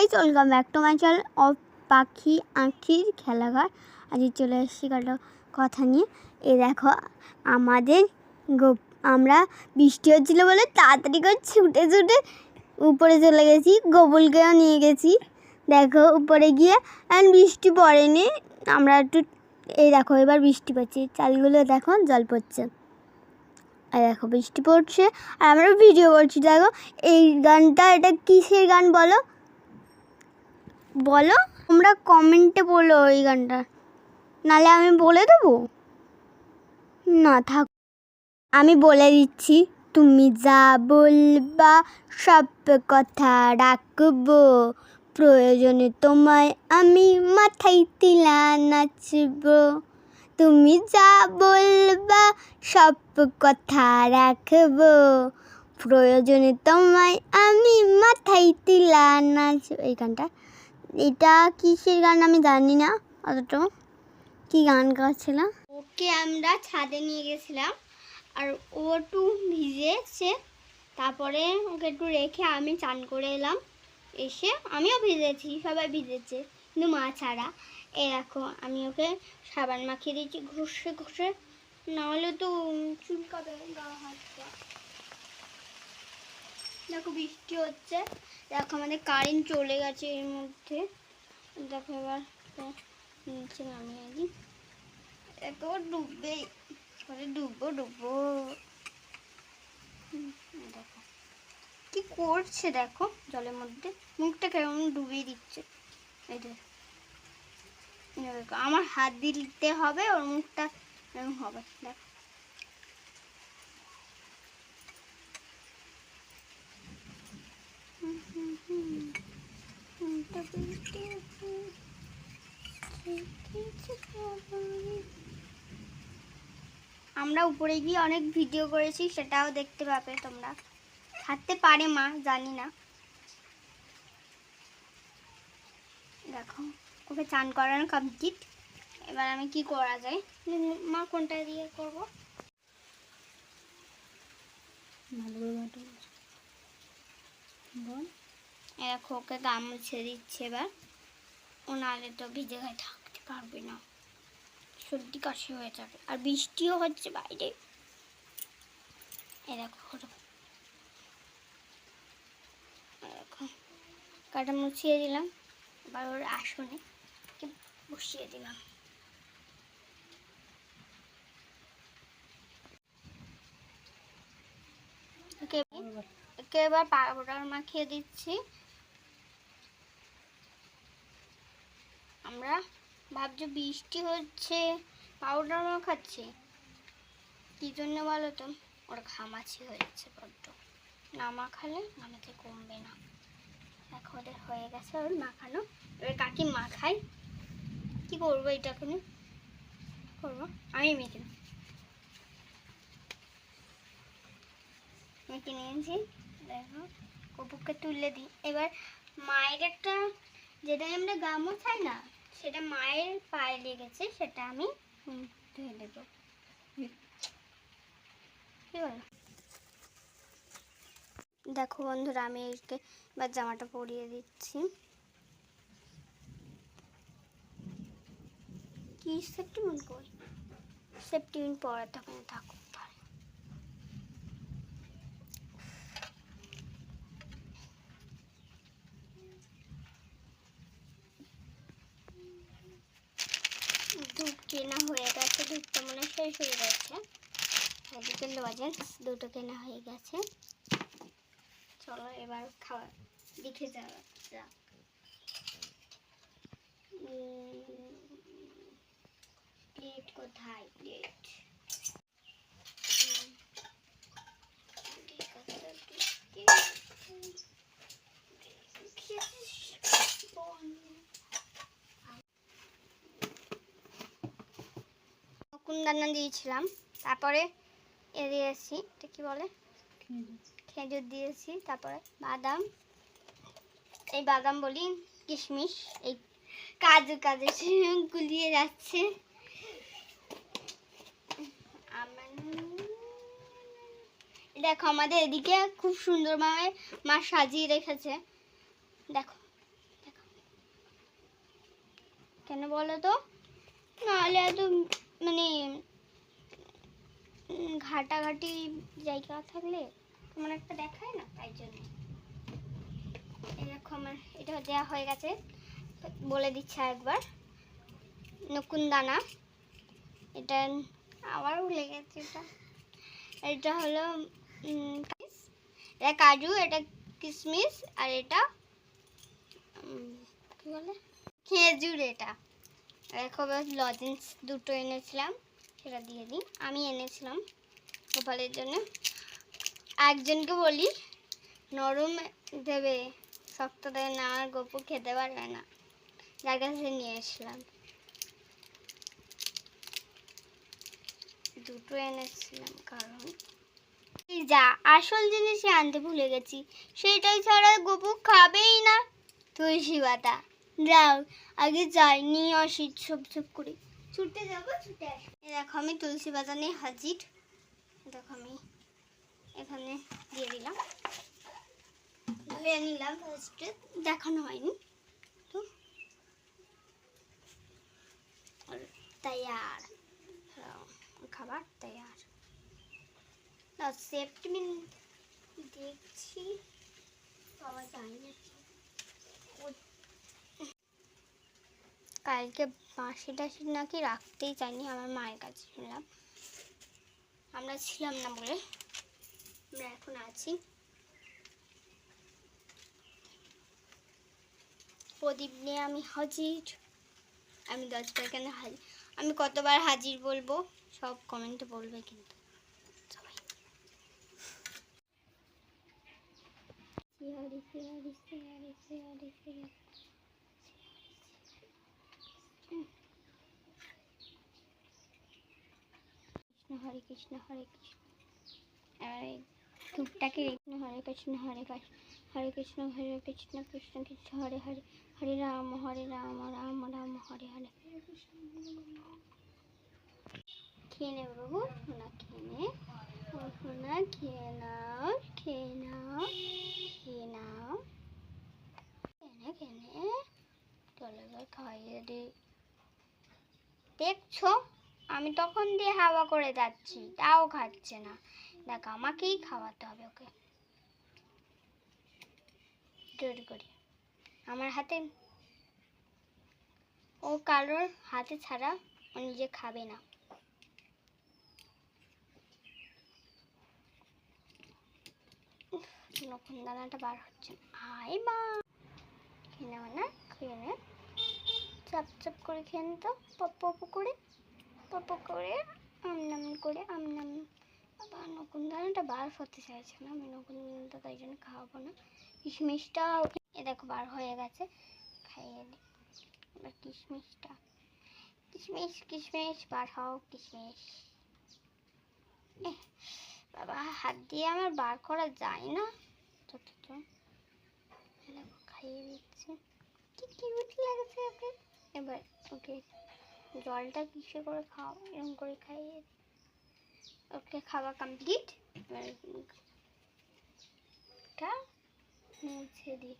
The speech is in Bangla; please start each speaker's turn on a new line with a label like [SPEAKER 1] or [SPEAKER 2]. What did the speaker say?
[SPEAKER 1] guys welcome back to my channel of পাখি আঁখির খেলাঘর আজকে চলে এসেছি কটা কথা নিয়ে এ দেখো আমাদের গোপ আমরা বৃষ্টি হচ্ছিলো বলে তাড়াতাড়ি করে ছুটে ছুটে উপরে চলে গেছি গোবুলকেও নিয়ে গেছি দেখো উপরে গিয়ে এখন বৃষ্টি পড়েনি আমরা একটু এই দেখো এবার বৃষ্টি পড়ছে চালগুলো দেখো জল পড়ছে আর দেখো বৃষ্টি পড়ছে আর আমরা ভিডিও করছি দেখো এই গানটা এটা কিসের গান বলো বলো তোমরা কমেন্টে বলো ওই গানটা নালে আমি বলে দেবো না থাক আমি বলে দিচ্ছি তুমি যা বলবা সব কথা রাখবো প্রয়োজনে তোমায় আমি মাথায় তিলা নাচব তুমি যা বলবা সব কথা রাখবো প্রয়োজনে তোমায় আমি মাথায় তিলা নাচব এই গানটা এটা কিসের গান আমি জানি না অতটা কি গান গাছিলাম ওকে আমরা ছাদে নিয়ে গেছিলাম আর ও একটু ভিজেছে তারপরে ওকে একটু রেখে আমি চান করে এলাম এসে আমিও ভিজেছি সবাই ভিজেছে কিন্তু মা ছাড়া এ দেখো আমি ওকে সাবান মাখিয়ে দিয়েছি ঘষে ঘষে নাহলে তো চুল কাটা গাওয়া হাত দেখো বৃষ্টি হচ্ছে দেখো আমাদের কারেন্ট চলে গেছে এর মধ্যে দেখো এবার নিচে নামি আছি এত ডুববে পরে ডুববো ডুববো দেখো কি করছে দেখো জলের মধ্যে মুখটা কেমন ডুবিয়ে দিচ্ছে এই দেখো আমার হাত দিতে হবে ওর মুখটা এরকম হবে দেখো আমরা উপরে গিয়ে অনেক ভিডিও করেছি সেটাও দেখতে পাবে তোমরা হাঁটতে পারে মা জানি না দেখো ওকে চান করানো কমপ্লিট এবার আমি কি করা যায় মা কোনটা দিয়ে করব দেখো ওকে ছেড়ে দিচ্ছে এবার ও তো ভিজে গাঁথা পারবে না সর্দি কাশি হয়ে যাবে আর বৃষ্টিও হচ্ছে বাইরে এ দেখো কাটা মুছিয়ে দিলাম এবার ওর আসনে বসিয়ে দিলাম এবার পাউডার মাখিয়ে দিচ্ছি আমরা ভাবছো বৃষ্টি হচ্ছে পাউডার মা খাচ্ছে কী জন্য বলো তো ওর ঘামাছি হয়েছে বড্ড না মাখালে আমাকে কমবে না এখন ওদের হয়ে গেছে ওর মাখানো এবার কাকি মাখাই কি করবো এটা কোনো করবো আমি মেখে মেখে নিয়েছি দেখো কপুকে তুলে দিই এবার মায়ের একটা যেটা আমরা গামো চাই না সেটা মায়ের পায়ে লেগেছে সেটা আমি ধুয়ে দেব বলো দেখো বন্ধুরা আমি এইকে বা জামাটা পরিয়ে দিচ্ছি কি সেফটি মিন করি সেফটি মিন পরা তখন থাকো কেনা হয়ে গেছে দুধটা মনে শেষ হয়ে গেছে বিকেল বাজার দুটো কেনা হয়ে গেছে চলো এবার খাওয়া দেখে যাওয়া কোথায় প্লেট ঠিক আছে কুন্দানা দিয়েছিলাম তারপরে এ দিয়েছি এটা কী বলে খেজুর দিয়েছি তারপরে বাদাম এই বাদাম বলি কিশমিশ এই কাজু কাজু গুলিয়ে যাচ্ছে দেখো আমাদের এদিকে খুব সুন্দরভাবে মা সাজিয়ে রেখেছে দেখো কেন বলো তো নাহলে এত মানে ঘাটাঘাটি জায়গা থাকলে তোমার একটা দেখায় না তাই জন্য দেখো আমার এটা দেওয়া হয়ে গেছে বলে দিচ্ছে একবার নকুনদানা এটা আবার উলে গেছে এটা এটা হলো এটা কাজু এটা কিশমিশ আর এটা কি বলে খেজুর এটা দেখো লজেন্স দুটো এনেছিলাম সেটা দিয়ে দিই আমি এনেছিলাম গোপালের জন্য একজনকে বলি নরম দেবে শক্ত দেবে না আমার গোপু খেতে পারবে না যার কাছে নিয়ে এসলাম দুটো এনেছিলাম কারণ যা আসল জিনিসই আনতে ভুলে গেছি সেটাই ছাড়া গোপু খাবেই না তুলসী পাতা যাও আগে যাইনি আসি ছোপ ছোপ করে ছুটতে যাবো ছুটে আসবো দেখো আমি তুলসী বাগানে হাজির দেখো আমি এখানে দিয়ে দিলাম নিলাম ফার্স্টে দেখানো হয়নি তো তৈয়ার হ্যাঁ, খাবার তৈয়ার সেফটি দেখছি পাওয়া যায় না কালকে বাঁশি টাসি নাকি রাখতেই চাইনি আমার মায়ের কাছে শুনলাম আমরা ছিলাম না বলে আমরা এখন আছি প্রদীপ নিয়ে আমি হাজির আমি দশটার কেন হাজির আমি কতবার হাজির বলবো সব কমেন্টে বলবে কিন্তু সবাই সিয়ারি সিয়ারি সিয়ারি সিয়ারি সিয়ারি হরে কৃষ্ণ হরে কৃষ্ণ আর এই ধূপটাকে রেখে হরে কৃষ্ণ হরে কৃষ্ণ হরে কৃষ্ণ হরে কৃষ্ণ কৃষ্ণ কৃষ্ণ হরে হরে হরে রাম হরে রাম রাম রাম হরে হরে খেয়ে বাবু সোনা খেয়ে সোনা খেয়ে নাও খেয়ে নাও খেয়ে নাও খাইয়ে দি দেখছো আমি তখন দিয়ে হাওয়া করে যাচ্ছি তাও খাচ্ছে না দেখ আমাকেই খাওয়াতে হবে ওকে জোর করে আমার হাতে ও কারোর হাতে ছাড়া ও নিজে খাবে না নকুন দানাটা বার হচ্ছে আয় মা খেয়ে নেওয়া না খেয়ে নে চাপ চাপ করে খেয়ে তো পপ পপ করে পপ করে আমনাম করে আমনাম নকুন দানাটা বার হতে চাইছে না আমি দানাটা তাই জন্য খাওয়াবো না কিশমিশটা এ দেখো বার হয়ে গেছে খাইয়ে দিই এবার কিশমিশটা কিশমিশ কিশমিশ বার হও কিশমিশ বাবা হাত দিয়ে আমার বার করা যায় না যতটা দেখো খাইয়ে দিচ্ছে কি কিউট লাগছে ওকে এবার ওকে জলটা কিসে করে খাও এরকম করে খাইয়ে ওকে খাওয়া কমপ্লিট এবার মুছে দিই